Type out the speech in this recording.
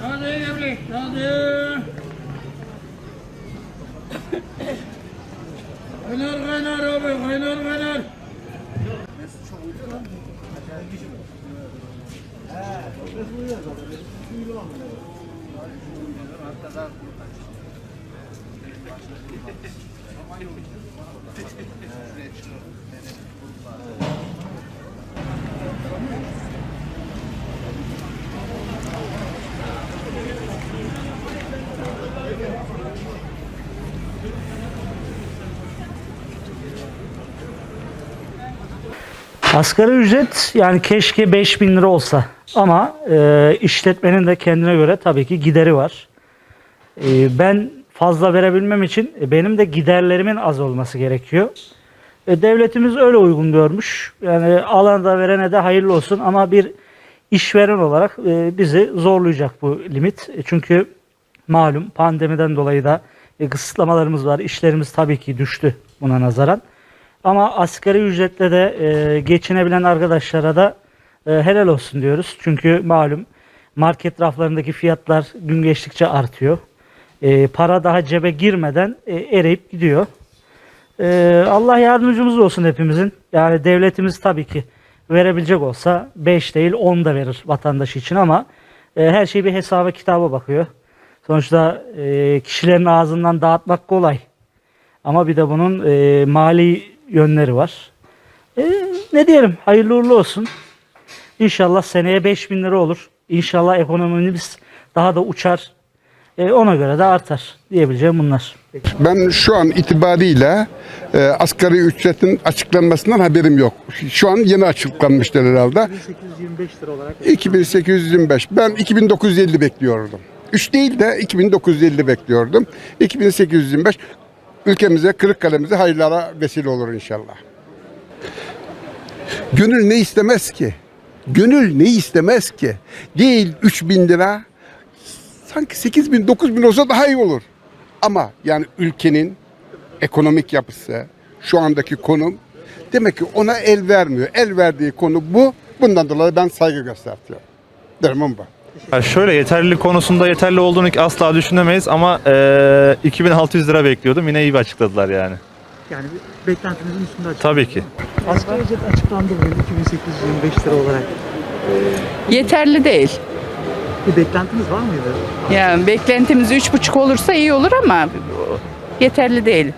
Hadi evli, hadi. Kaynar kaynar abi, kaynar kaynar. Asgari ücret yani keşke 5000 lira olsa ama e, işletmenin de kendine göre tabii ki gideri var. E, ben fazla verebilmem için e, benim de giderlerimin az olması gerekiyor. E, devletimiz öyle uygun görmüş. Yani alana da verene de hayırlı olsun ama bir işveren olarak e, bizi zorlayacak bu limit. E, çünkü malum pandemiden dolayı da e, kısıtlamalarımız var. İşlerimiz tabii ki düştü buna nazaran. Ama asgari ücretle de e, geçinebilen arkadaşlara da e, helal olsun diyoruz. Çünkü malum market raflarındaki fiyatlar gün geçtikçe artıyor. E, para daha cebe girmeden e, eriyip gidiyor. E, Allah yardımcımız olsun hepimizin. Yani devletimiz tabii ki verebilecek olsa 5 değil 10 da verir vatandaş için ama e, her şey bir hesaba kitaba bakıyor. Sonuçta e, kişilerin ağzından dağıtmak kolay. Ama bir de bunun e, mali yönleri var. E, ne diyelim hayırlı uğurlu olsun. İnşallah seneye 5000 lira olur. İnşallah ekonomimiz daha da uçar. E, ona göre de artar diyebileceğim bunlar. Ben şu an itibariyle e, asgari ücretin açıklanmasından haberim yok. Şu an yeni açıklanmıştır herhalde. 1825 lira olarak 2825. Ben 2950 bekliyordum. 3 değil de 2950 bekliyordum. 2825 ülkemize, Kırıkkale'mize hayırlara vesile olur inşallah. Gönül ne istemez ki? Gönül ne istemez ki? Değil 3000 lira, sanki 8 bin, 9 bin olsa daha iyi olur. Ama yani ülkenin ekonomik yapısı, şu andaki konum demek ki ona el vermiyor. El verdiği konu bu. Bundan dolayı ben saygı gösteriyorum. Durumum bu. Ya şöyle yeterlilik konusunda yeterli olduğunu asla düşünemeyiz ama eee 2600 lira bekliyordum. Yine iyi bir açıkladılar yani. yani beklentimizin üstünde açıklandı. Tabii ki. Asgari ücret açıklandı bugün 2825 lira olarak. Yeterli değil. Bir beklentiniz var mıydı? Yani beklentimiz üç buçuk olursa iyi olur ama yeterli değil.